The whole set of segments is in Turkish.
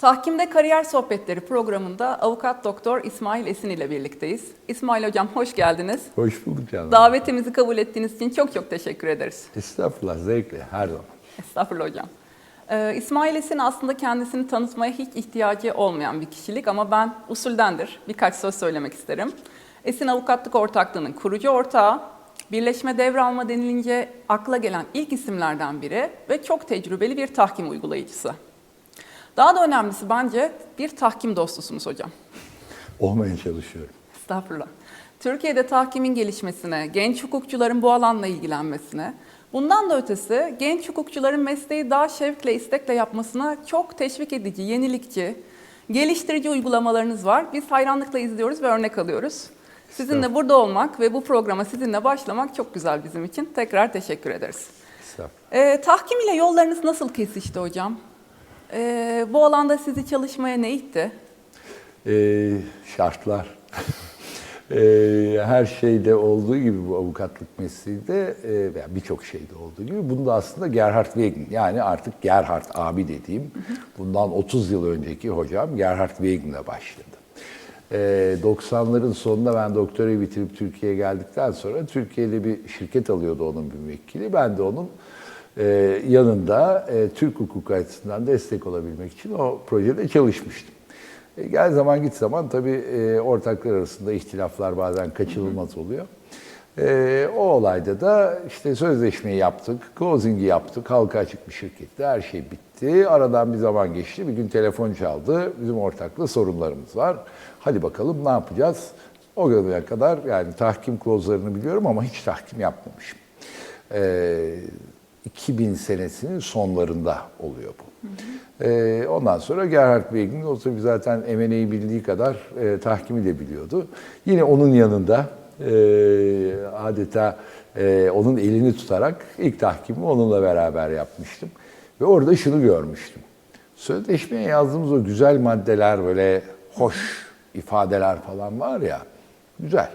Tahkimde Kariyer Sohbetleri programında avukat doktor İsmail Esin ile birlikteyiz. İsmail hocam hoş geldiniz. Hoş bulduk canım. Davetimizi kabul ettiğiniz için çok çok teşekkür ederiz. Estağfurullah, zevkle her zaman. Estağfurullah hocam. Ee, İsmail Esin aslında kendisini tanıtmaya hiç ihtiyacı olmayan bir kişilik ama ben usuldendir birkaç söz söylemek isterim. Esin Avukatlık Ortaklığı'nın kurucu ortağı, birleşme devralma denilince akla gelen ilk isimlerden biri ve çok tecrübeli bir tahkim uygulayıcısı. Daha da önemlisi bence bir tahkim dostusunuz hocam. Olmaya çalışıyorum. Estağfurullah. Türkiye'de tahkimin gelişmesine, genç hukukçuların bu alanla ilgilenmesine, bundan da ötesi genç hukukçuların mesleği daha şevkle, istekle yapmasına çok teşvik edici, yenilikçi, geliştirici uygulamalarınız var. Biz hayranlıkla izliyoruz ve örnek alıyoruz. Sizinle burada olmak ve bu programa sizinle başlamak çok güzel bizim için. Tekrar teşekkür ederiz. Ee, tahkim ile yollarınız nasıl kesişti hocam? Ee, bu alanda sizi çalışmaya ne itti? Ee, şartlar. Ee, her şeyde olduğu gibi bu avukatlık mesleğinde e, veya birçok şeyde olduğu gibi bunda aslında Gerhard Wegen yani artık Gerhard abi dediğim bundan 30 yıl önceki hocam Gerhard Wegen'le başladı. Ee, 90'ların sonunda ben doktorayı bitirip Türkiye'ye geldikten sonra Türkiye'de bir şirket alıyordu onun bir müvekkili. Ben de onun e, yanında e, Türk hukuku açısından destek olabilmek için o projede çalışmıştım. E, gel zaman git zaman tabii e, ortaklar arasında ihtilaflar bazen kaçınılmaz oluyor. O olayda da işte sözleşmeyi yaptık, closing'i yaptık, halka açık bir şirkette her şey bitti. Aradan bir zaman geçti, bir gün telefon çaldı, bizim ortakla sorunlarımız var. Hadi bakalım ne yapacağız? O güne kadar yani tahkim klozlarını biliyorum ama hiç tahkim yapmamışım. E, 2000 senesinin sonlarında oluyor bu. Ee, ondan sonra Gerhard Wegen o tabii zaten MNA'yı bildiği kadar e, tahkimi de biliyordu. Yine onun yanında e, adeta e, onun elini tutarak ilk tahkimi onunla beraber yapmıştım. Ve orada şunu görmüştüm. Sözleşmeye yazdığımız o güzel maddeler böyle hoş ifadeler falan var ya güzel.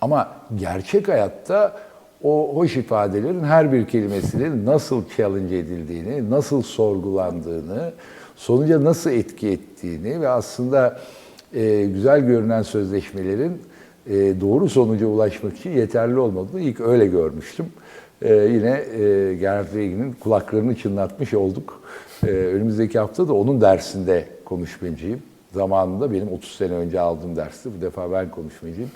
Ama gerçek hayatta o hoş ifadelerin her bir kelimesinin nasıl challenge edildiğini, nasıl sorgulandığını, sonuca nasıl etki ettiğini ve aslında e, güzel görünen sözleşmelerin e, doğru sonuca ulaşmak için yeterli olmadığını ilk öyle görmüştüm. E, yine e, Gerhard Wegen'in kulaklarını çınlatmış olduk. E, önümüzdeki hafta da onun dersinde konuşmacıyım. Zamanında benim 30 sene önce aldığım dersti. Bu defa ben konuşmacıyım.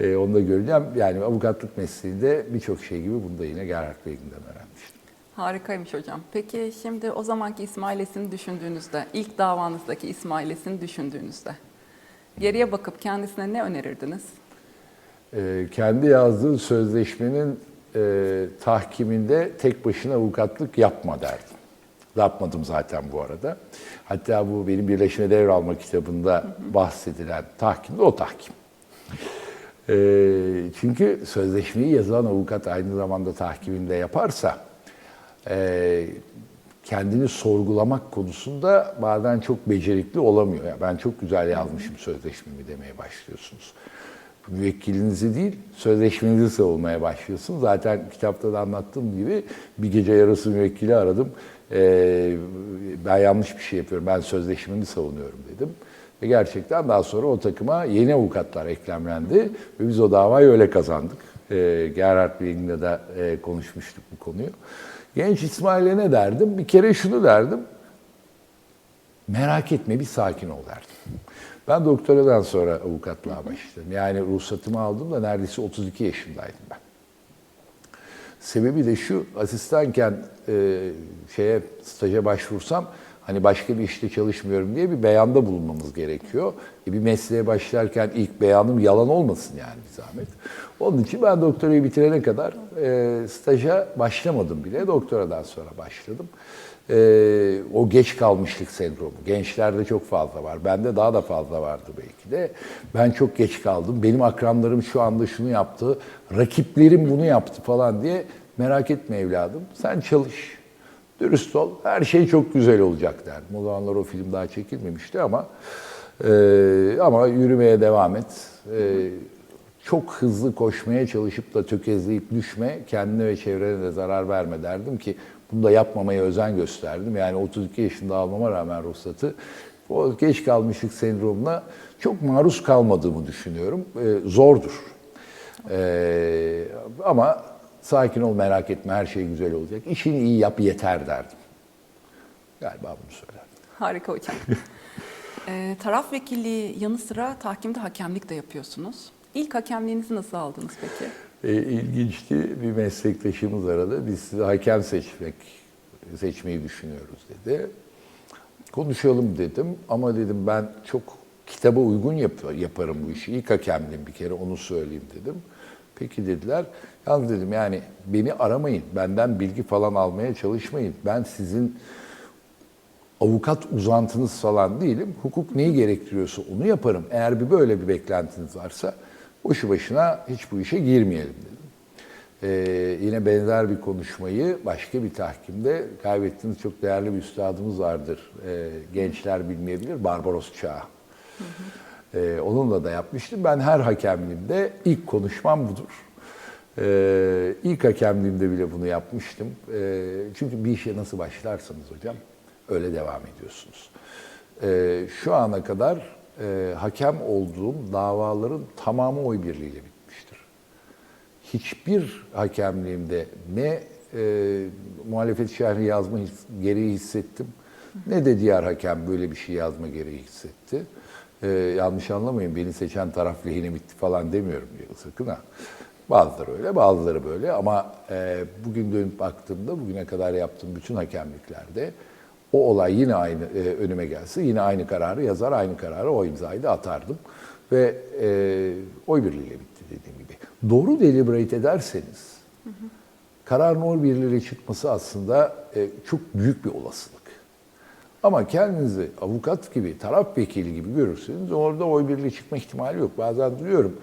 Ee, onu da göreceğim. Yani avukatlık mesleğinde birçok şey gibi bunu da yine Gerhard Wegen'den öğrenmiştim. Harikaymış hocam. Peki şimdi o zamanki İsmail Esin'i düşündüğünüzde, ilk davanızdaki İsmail Esin'i düşündüğünüzde geriye bakıp kendisine ne önerirdiniz? Ee, kendi yazdığı sözleşmenin e, tahkiminde tek başına avukatlık yapma derdim. Yapmadım zaten bu arada. Hatta bu benim Birleşme Devralma kitabında bahsedilen tahkim de o tahkim. Ee, çünkü sözleşmeyi yazan avukat aynı zamanda tahkiminde yaparsa e, kendini sorgulamak konusunda bazen çok becerikli olamıyor. Yani ben çok güzel yazmışım sözleşmemi demeye başlıyorsunuz. Müvekkilinizi değil, sözleşmenizi savunmaya başlıyorsunuz. Zaten kitapta da anlattığım gibi bir gece yarısı müvekkili aradım. Ee, ben yanlış bir şey yapıyorum, ben sözleşmemi savunuyorum dedim. Ve gerçekten daha sonra o takıma yeni avukatlar eklemlendi ve biz o davayı öyle kazandık. E, Gerhard Wegen'le de e, konuşmuştuk bu konuyu. Genç İsmail'e ne derdim? Bir kere şunu derdim. Merak etme bir sakin ol derdim. Ben doktoradan sonra avukatlığa başladım. Yani ruhsatımı aldım da neredeyse 32 yaşındaydım ben. Sebebi de şu, asistanken e, şeye staja başvursam hani başka bir işte çalışmıyorum diye bir beyanda bulunmamız gerekiyor. E bir mesleğe başlarken ilk beyanım yalan olmasın yani bir zahmet. Onun için ben doktorayı bitirene kadar e, staja başlamadım bile. Doktoradan sonra başladım. E, o geç kalmışlık sendromu. Gençlerde çok fazla var. Bende daha da fazla vardı belki de. Ben çok geç kaldım. Benim akranlarım şu anda şunu yaptı. Rakiplerim bunu yaptı falan diye merak etme evladım. Sen çalış. Dürüst ol, her şey çok güzel olacak derdim. O zamanlar o film daha çekilmemişti ama e, ama yürümeye devam et. E, çok hızlı koşmaya çalışıp da tökezleyip düşme, kendine ve çevrene de zarar verme derdim ki bunu da yapmamaya özen gösterdim. Yani 32 yaşında almama rağmen ruhsatı O geç kalmışlık sendromuna çok maruz kalmadığımı düşünüyorum. Ee, zordur. Ee, ama sakin ol merak etme her şey güzel olacak. İşini iyi yap yeter derdim. Galiba bunu söylerdim. Harika hocam. Ee, taraf vekilliği yanı sıra tahkimde hakemlik de yapıyorsunuz. İlk hakemliğinizi nasıl aldınız peki? E, ilginçti. Bir meslektaşımız aradı. Biz size hakem seçmek, seçmeyi düşünüyoruz dedi. Konuşalım dedim ama dedim ben çok kitaba uygun yap- yaparım bu işi. İlk hakemliğim bir kere onu söyleyeyim dedim. Peki dediler. Yalnız dedim yani beni aramayın. Benden bilgi falan almaya çalışmayın. Ben sizin avukat uzantınız falan değilim. Hukuk neyi gerektiriyorsa onu yaparım. Eğer bir böyle bir beklentiniz varsa boşu başına hiç bu işe girmeyelim dedim. Ee, yine benzer bir konuşmayı başka bir tahkimde kaybettiğiniz çok değerli bir üstadımız vardır. Ee, gençler bilmeyebilir. Barbaros Çağ. Ee, onunla da yapmıştım. Ben her hakemliğimde ilk konuşmam budur. Ee, ilk hakemliğimde bile bunu yapmıştım. Ee, çünkü bir işe nasıl başlarsanız hocam öyle devam ediyorsunuz. Ee, şu ana kadar e, hakem olduğum davaların tamamı oy birliğiyle bitmiştir. Hiçbir hakemliğimde ne e, muhalefet şerhi yazma his- gereği hissettim ne de diğer hakem böyle bir şey yazma gereği hissetti. Ee, yanlış anlamayın beni seçen taraf lehine bitti falan demiyorum sakın ha. Bazıları öyle bazıları böyle ama e, bugün dönüp baktığımda bugüne kadar yaptığım bütün hakemliklerde o olay yine aynı e, önüme gelse yine aynı kararı yazar aynı kararı o imzayı da atardım. Ve e, oy birliğiyle bitti dediğim gibi. Doğru deliberate ederseniz kararın oy birliğiyle çıkması aslında e, çok büyük bir olasılık. Ama kendinizi avukat gibi, taraf vekili gibi görürseniz orada oy birliği çıkma ihtimali yok. Bazen duyuyorum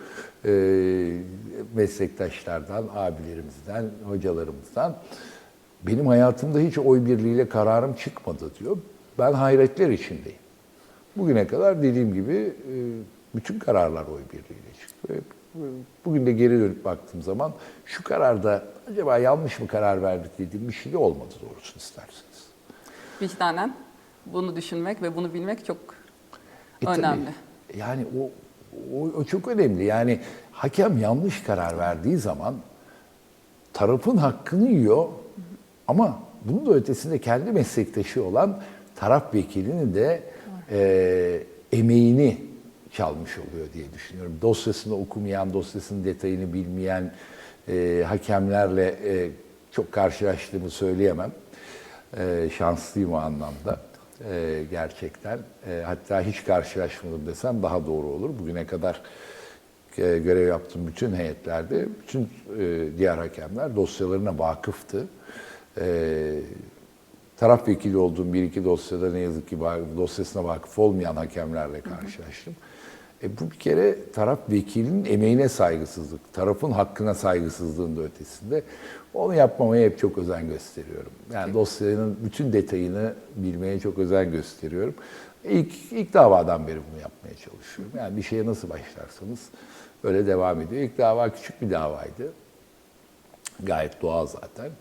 e, meslektaşlardan, abilerimizden, hocalarımızdan benim hayatımda hiç oy birliğiyle kararım çıkmadı diyor. Ben hayretler içindeyim. Bugüne kadar dediğim gibi e, bütün kararlar oy birliğiyle çıktı. Bugün de geri dönüp baktığım zaman şu kararda acaba yanlış mı karar verdik dediğim bir şey de olmadı doğrusunu isterseniz. Vicdanen bunu düşünmek ve bunu bilmek çok E tabii, önemli. yani o, o, o çok önemli. Yani hakem yanlış karar verdiği zaman tarafın hakkını yiyor ama bunun da ötesinde kendi meslektaşı olan taraf vekilinin de e, emeğini çalmış oluyor diye düşünüyorum. Dosyasını okumayan, dosyasının detayını bilmeyen e, hakemlerle e, çok karşılaştığımı söyleyemem. E, şanslıyım o anlamda e, gerçekten. E, hatta hiç karşılaşmadım desem daha doğru olur. Bugüne kadar e, görev yaptığım bütün heyetlerde bütün e, diğer hakemler dosyalarına vakıftı. E, taraf vekili olduğum bir iki dosyada ne yazık ki dosyasına vakıf olmayan hakemlerle karşılaştım. E, bu bir kere taraf vekilinin emeğine saygısızlık, tarafın hakkına saygısızlığın da ötesinde. Onu yapmamaya hep çok özen gösteriyorum. Yani dosyanın bütün detayını bilmeye çok özen gösteriyorum. İlk, ilk davadan beri bunu yapmaya çalışıyorum. Yani bir şeye nasıl başlarsanız öyle devam ediyor. İlk dava küçük bir davaydı. Gayet doğal zaten.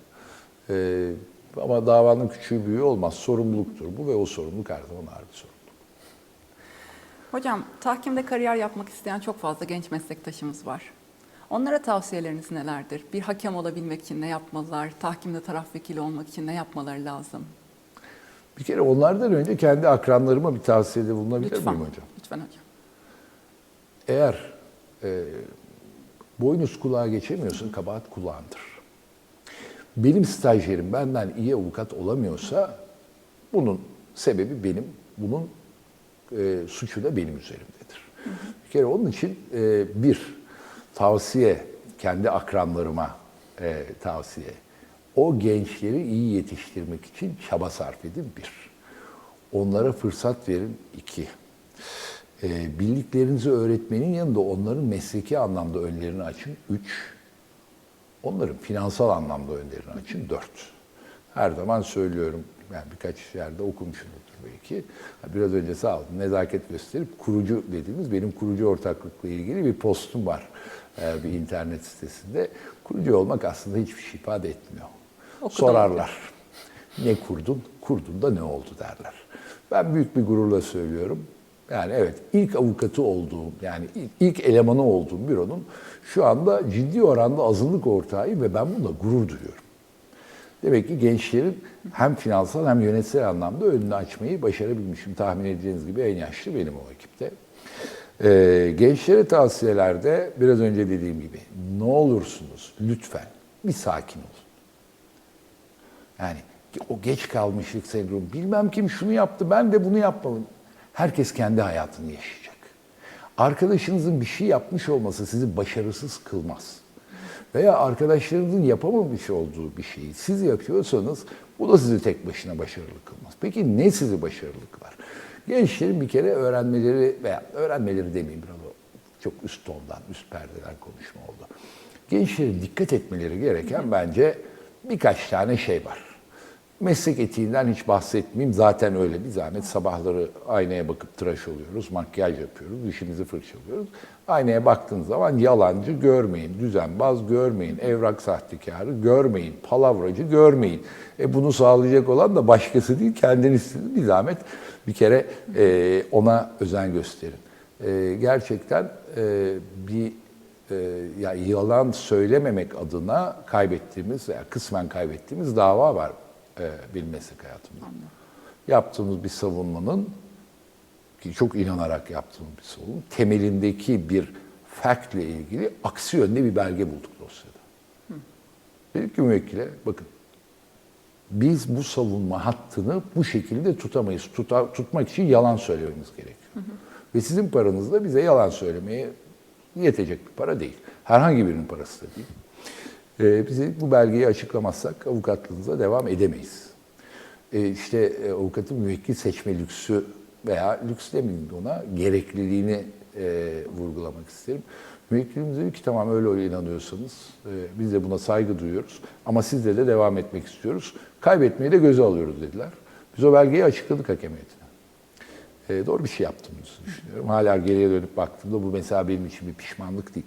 Ee, ama davanın küçüğü büyüğü olmaz. Sorumluluktur bu ve o sorumluluk her zaman ağır bir sorumluluk. Hocam tahkimde kariyer yapmak isteyen çok fazla genç meslektaşımız var. Onlara tavsiyeleriniz nelerdir? Bir hakem olabilmek için ne yapmalılar? Tahkimde taraf vekili olmak için ne yapmaları lazım? Bir kere onlardan önce kendi akranlarıma bir tavsiyede bulunabilir Lütfen. miyim hocam? Lütfen hocam. Eğer e, boynuz kulağa geçemiyorsun, kabahat kulağındır. Benim stajyerim benden iyi avukat olamıyorsa bunun sebebi benim, bunun e, suçu da benim üzerimdedir. Bir kere onun için e, bir tavsiye, kendi akranlarıma e, tavsiye. O gençleri iyi yetiştirmek için çaba sarf edin bir. Onlara fırsat verin iki. E, bildiklerinizi öğretmenin yanında onların mesleki anlamda önlerini açın. Üç, onların finansal anlamda önlerini açın. Dört. Her zaman söylüyorum, yani birkaç yerde okumuşumdur belki. Biraz önce sağ olun nezaket gösterip kurucu dediğimiz benim kurucu ortaklıkla ilgili bir postum var e, bir internet sitesinde. Kurucu olmak aslında hiçbir şey ifade etmiyor. Sorarlar. Ne kurdun? Kurdun da ne oldu derler. Ben büyük bir gururla söylüyorum. Yani evet ilk avukatı olduğum yani ilk, elemanı olduğum büronun şu anda ciddi oranda azınlık ortağıyım ve ben bununla gurur duyuyorum. Demek ki gençlerin hem finansal hem yönetsel anlamda önünü açmayı başarabilmişim. Tahmin edeceğiniz gibi en yaşlı benim o ekipte. Ee, gençlere tavsiyelerde biraz önce dediğim gibi ne olursunuz lütfen bir sakin olun. Yani o geç kalmışlık sendromu bilmem kim şunu yaptı ben de bunu yapmalıyım. Herkes kendi hayatını yaşayacak. Arkadaşınızın bir şey yapmış olması sizi başarısız kılmaz. Veya arkadaşlarınızın yapamamış olduğu bir şeyi siz yapıyorsanız bu da sizi tek başına başarılı kılmaz. Peki ne sizi başarılı kılar? Gençlerin bir kere öğrenmeleri veya öğrenmeleri demeyeyim biraz çok üst tondan, üst perdeden konuşma oldu. Gençlerin dikkat etmeleri gereken bence birkaç tane şey var. Meslek etiğinden hiç bahsetmeyeyim. Zaten öyle bir zahmet. Sabahları aynaya bakıp tıraş oluyoruz, makyaj yapıyoruz, dişimizi fırçalıyoruz. Aynaya baktığınız zaman yalancı görmeyin, düzenbaz görmeyin, evrak sahtekarı görmeyin, palavracı görmeyin. E bunu sağlayacak olan da başkası değil, kendiniz bir zahmet bir kere e, ona özen gösterin. E, gerçekten e, bir e, ya yalan söylememek adına kaybettiğimiz veya kısmen kaybettiğimiz dava var e, meslek hayatımda. Yaptığımız bir savunmanın ki çok inanarak yaptığımız bir savunma temelindeki bir fact ile ilgili aksi yönde bir belge bulduk dosyada. Dedik ki müvekkile bakın biz bu savunma hattını bu şekilde tutamayız. Tuta, tutmak için yalan söylememiz gerekiyor. Ve sizin paranız da bize yalan söylemeye yetecek bir para değil. Herhangi birinin parası da değil. Ee, bizi bu belgeyi açıklamazsak avukatlığınıza devam edemeyiz. Ee, işte e, avukatın müvekkil seçme lüksü veya lüks demeyeyim ona gerekliliğini e, vurgulamak isterim. Müvekkilimiz dedi ki tamam öyle öyle inanıyorsanız e, biz de buna saygı duyuyoruz ama sizle de devam etmek istiyoruz. Kaybetmeyi de göze alıyoruz dediler. Biz o belgeyi açıkladık hakem heyetine. E, doğru bir şey yaptığımızı düşünüyorum. Hala geriye dönüp baktığımda bu mesela benim için bir pişmanlık değil.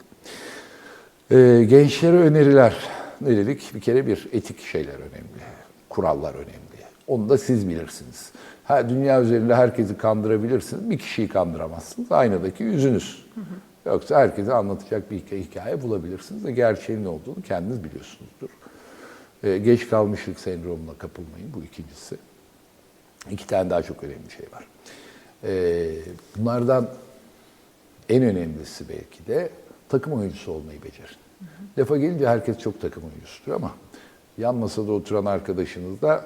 E, gençlere öneriler. Ne dedik? Bir kere bir etik şeyler önemli. Kurallar önemli. Onu da siz bilirsiniz. Ha, dünya üzerinde herkesi kandırabilirsiniz. Bir kişiyi kandıramazsınız. Aynadaki yüzünüz. Yoksa herkese anlatacak bir hikaye, bulabilirsiniz ve gerçeğin ne olduğunu kendiniz biliyorsunuzdur. E, geç kalmışlık sendromuna kapılmayın. Bu ikincisi. İki tane daha çok önemli şey var. E, bunlardan en önemlisi belki de takım oyuncusu olmayı becerin. Lafa gelince herkes çok takım oyuncusudur ama yan masada oturan arkadaşınız da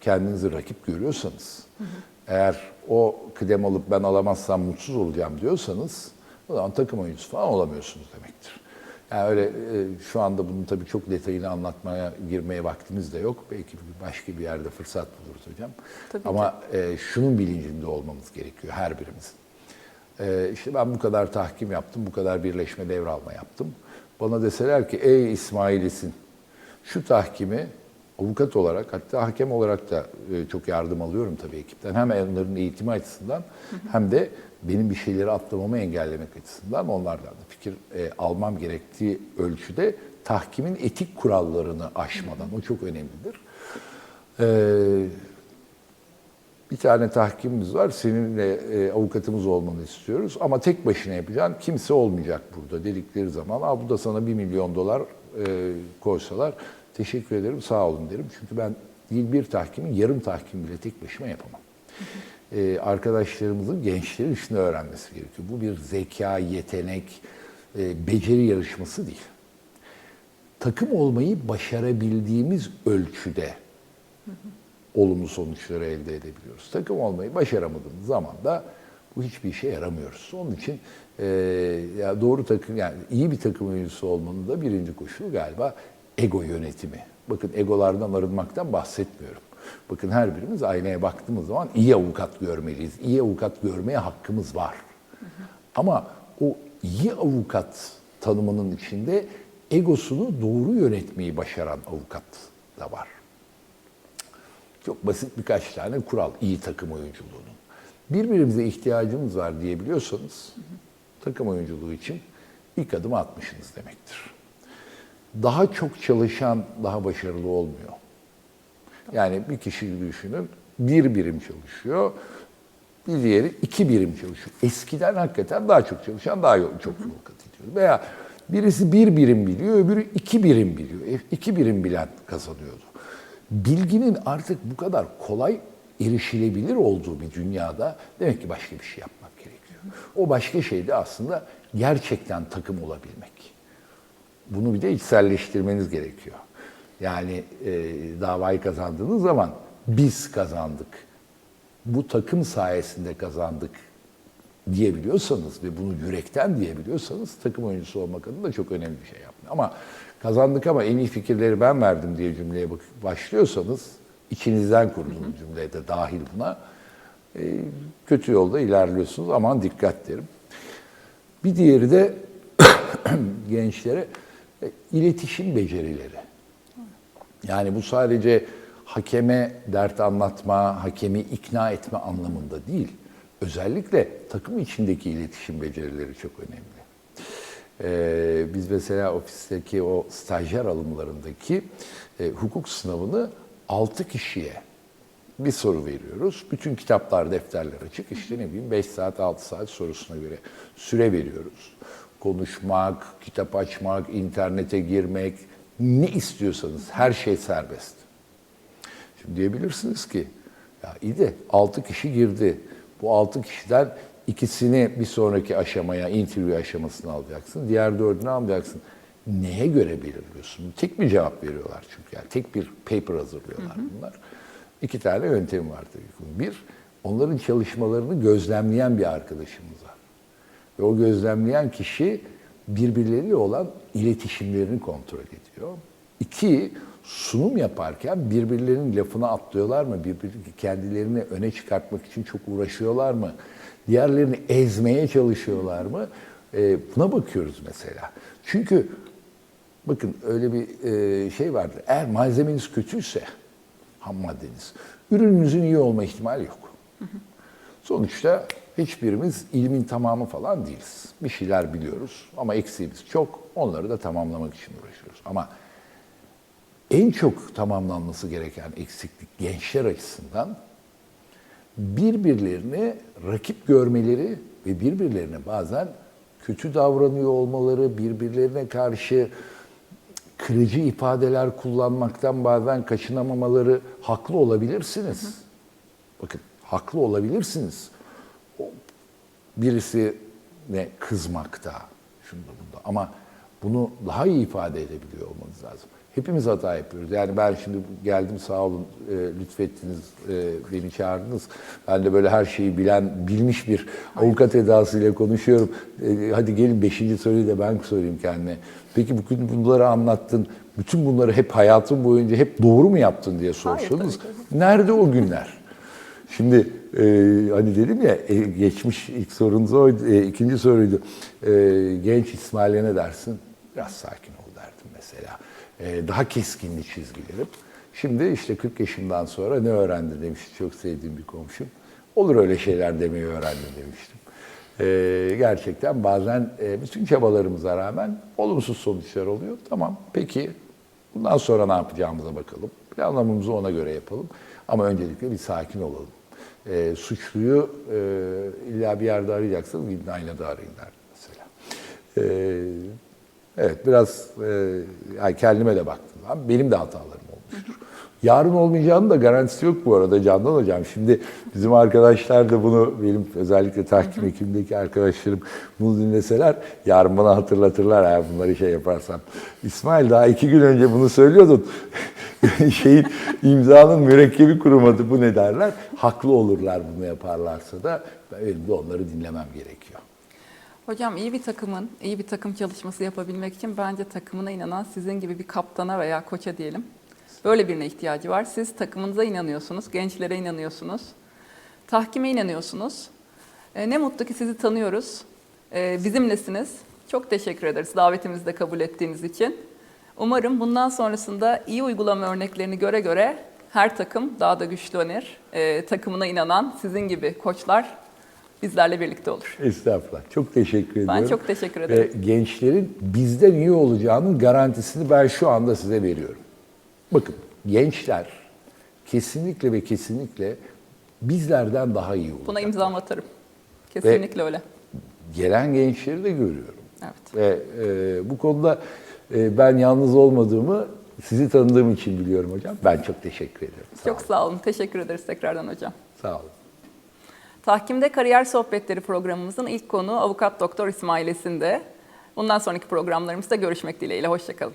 kendinizi rakip görüyorsanız, eğer o kıdem alıp ben alamazsam mutsuz olacağım diyorsanız o zaman takım oyuncusu falan olamıyorsunuz demektir. Yani öyle e, şu anda bunun tabii çok detayını anlatmaya, girmeye vaktimiz de yok. Belki başka bir yerde fırsat buluruz hocam. Tabii Ama e, şunun bilincinde olmamız gerekiyor her birimizin. E, işte ben bu kadar tahkim yaptım, bu kadar birleşme devralma yaptım. Bana deseler ki ey İsmail'isin şu tahkimi avukat olarak hatta hakem olarak da e, çok yardım alıyorum tabii ekipten. Hem onların eğitimi açısından hem de benim bir şeyleri atlamamı engellemek açısından onlardan da fikir e, almam gerektiği ölçüde tahkimin etik kurallarını aşmadan o çok önemlidir. Ee, bir tane tahkimimiz var. Seninle e, avukatımız olmanı istiyoruz. Ama tek başına yapacaksın. Kimse olmayacak burada dedikleri zaman. Aa, bu da sana bir milyon dolar e, koysalar teşekkür ederim sağ olun derim. Çünkü ben değil bir tahkimi yarım tahkim bile tek başıma yapamam. E, arkadaşlarımızın gençlerin işini öğrenmesi gerekiyor. Bu bir zeka, yetenek, e, beceri yarışması değil. Takım olmayı başarabildiğimiz ölçüde olumlu sonuçları elde edebiliyoruz. Takım olmayı başaramadığımız zaman da bu hiçbir işe yaramıyoruz. Onun için e, ya doğru takım yani iyi bir takım oyuncusu olmanın da birinci koşulu galiba ego yönetimi. Bakın egolardan arınmaktan bahsetmiyorum. Bakın her birimiz aynaya baktığımız zaman iyi avukat görmeliyiz. İyi avukat görmeye hakkımız var. Ama o iyi avukat tanımının içinde egosunu doğru yönetmeyi başaran avukat da var. Çok basit birkaç tane kural iyi takım oyunculuğunun. Birbirimize ihtiyacımız var diyebiliyorsanız takım oyunculuğu için ilk adımı atmışsınız demektir. Daha çok çalışan daha başarılı olmuyor. Yani bir kişi düşünün bir birim çalışıyor. bir diğeri iki birim çalışıyor. Eskiden hakikaten daha çok çalışan daha çok yol kat ediyor. Veya birisi bir birim biliyor, öbürü iki birim biliyor. E, iki birim bilen kazanıyordu. Bilginin artık bu kadar kolay erişilebilir olduğu bir dünyada demek ki başka bir şey yapmak gerekiyor. O başka şey de aslında gerçekten takım olabilmek. Bunu bir de içselleştirmeniz gerekiyor. Yani e, davayı kazandığınız zaman biz kazandık. Bu takım sayesinde kazandık diyebiliyorsanız ve bunu yürekten diyebiliyorsanız takım oyuncusu olmak adına çok önemli bir şey yapın. Ama kazandık ama en iyi fikirleri ben verdim diye cümleye başlıyorsanız içinizden kurduğunuz cümleye de dahil buna e, kötü yolda ilerliyorsunuz. Aman dikkat derim. Bir diğeri de gençlere e, iletişim becerileri. Yani bu sadece hakeme dert anlatma, hakemi ikna etme anlamında değil. Özellikle takım içindeki iletişim becerileri çok önemli. Ee, biz mesela ofisteki o stajyer alımlarındaki e, hukuk sınavını 6 kişiye bir soru veriyoruz. Bütün kitaplar, defterler açık. İşte ne bileyim 5 saat, 6 saat sorusuna göre süre veriyoruz. Konuşmak, kitap açmak, internete girmek, ne istiyorsanız her şey serbest. Şimdi diyebilirsiniz ki ya iyi de 6 kişi girdi. Bu 6 kişiden ikisini bir sonraki aşamaya, interview aşamasına alacaksın. Diğer dördünü almayacaksın. Neye göre belirliyorsun? Tek bir cevap veriyorlar çünkü. Yani tek bir paper hazırlıyorlar bunlar. İki tane yöntem var tabii. Bir, onların çalışmalarını gözlemleyen bir arkadaşımız var. Ve o gözlemleyen kişi birbirleriyle olan iletişimlerini kontrol ediyor. İki, sunum yaparken birbirlerinin lafına atlıyorlar mı? Birbir, kendilerini öne çıkartmak için çok uğraşıyorlar mı? Diğerlerini ezmeye çalışıyorlar mı? Ee, buna bakıyoruz mesela. Çünkü bakın öyle bir e, şey vardır. Eğer malzemeniz kötüyse, ham maddeniz, ürününüzün iyi olma ihtimali yok. Sonuçta hiçbirimiz ilmin tamamı falan değiliz. Bir şeyler biliyoruz ama eksiğimiz çok. Onları da tamamlamak için uğraşıyoruz. Ama en çok tamamlanması gereken eksiklik gençler açısından birbirlerini rakip görmeleri ve birbirlerine bazen kötü davranıyor olmaları, birbirlerine karşı kırıcı ifadeler kullanmaktan bazen kaçınamamaları haklı olabilirsiniz. Bakın haklı olabilirsiniz. Birisi ne kızmakta, şunda bunda ama bunu daha iyi ifade edebiliyor olmanız lazım. Hepimiz hata yapıyoruz. Yani ben şimdi geldim sağ olun e, lütfettiniz, e, beni çağırdınız. Ben de böyle her şeyi bilen, bilmiş bir avukat edasıyla konuşuyorum. E, hadi gelin beşinci soruyu da ben sorayım kendime. Peki bugün bunları anlattın. Bütün bunları hep hayatın boyunca hep doğru mu yaptın diye sorsanız. Nerede o günler? Şimdi e, hani dedim ya e, geçmiş ilk sorunuz oydu, e, ikinci soruydu. E, genç İsmail'e ne dersin? Biraz sakin ol derdim mesela. E, daha keskinli çizgilerim. Şimdi işte 40 yaşından sonra ne öğrendin demişti çok sevdiğim bir komşum. Olur öyle şeyler demeyi öğrendim demiştim. E, gerçekten bazen e, bütün çabalarımıza rağmen olumsuz sonuçlar oluyor. Tamam peki bundan sonra ne yapacağımıza bakalım. Planlamamızı ona göre yapalım. Ama öncelikle bir sakin olalım. E, suçluyu e, illa bir yerde arayacaksanız gidin aynada arayın derdim mesela. E, evet biraz e, yani kendime de baktım. Benim de hatalarım olmuştur. Yarın olmayacağının da garantisi yok bu arada Candan Hocam. Şimdi bizim arkadaşlar da bunu, benim özellikle tahkim ekibindeki arkadaşlarım bunu dinleseler yarın bana hatırlatırlar eğer bunları şey yaparsam. İsmail daha iki gün önce bunu söylüyordun. Şeyin imzanın mürekkebi kurumadı bu ne derler. Haklı olurlar bunu yaparlarsa da benim de onları dinlemem gerekiyor. Hocam iyi bir takımın, iyi bir takım çalışması yapabilmek için bence takımına inanan sizin gibi bir kaptana veya koça diyelim. Böyle birine ihtiyacı var. Siz takımınıza inanıyorsunuz, gençlere inanıyorsunuz, tahkime inanıyorsunuz. E, ne mutlu ki sizi tanıyoruz. E, bizimlesiniz. Çok teşekkür ederiz davetimizi de kabul ettiğiniz için. Umarım bundan sonrasında iyi uygulama örneklerini göre göre her takım daha da güçlenir. E, takımına inanan sizin gibi koçlar bizlerle birlikte olur. Estağfurullah. Çok teşekkür ediyorum. çok teşekkür Ve ederim. gençlerin bizden iyi olacağının garantisini ben şu anda size veriyorum. Bakın gençler kesinlikle ve kesinlikle bizlerden daha iyi olacak. Buna imzamı atarım. Kesinlikle öyle. Gelen gençleri de görüyorum. Evet. Ve e, bu konuda e, ben yalnız olmadığımı sizi tanıdığım için biliyorum hocam. Ben çok teşekkür ederim. Sağ Çok olun. sağ olun. Teşekkür ederiz tekrardan hocam. Sağ olun. Tahkimde Kariyer Sohbetleri programımızın ilk konuğu Avukat Doktor İsmail Esin'de. Bundan sonraki programlarımızda görüşmek dileğiyle. Hoşçakalın.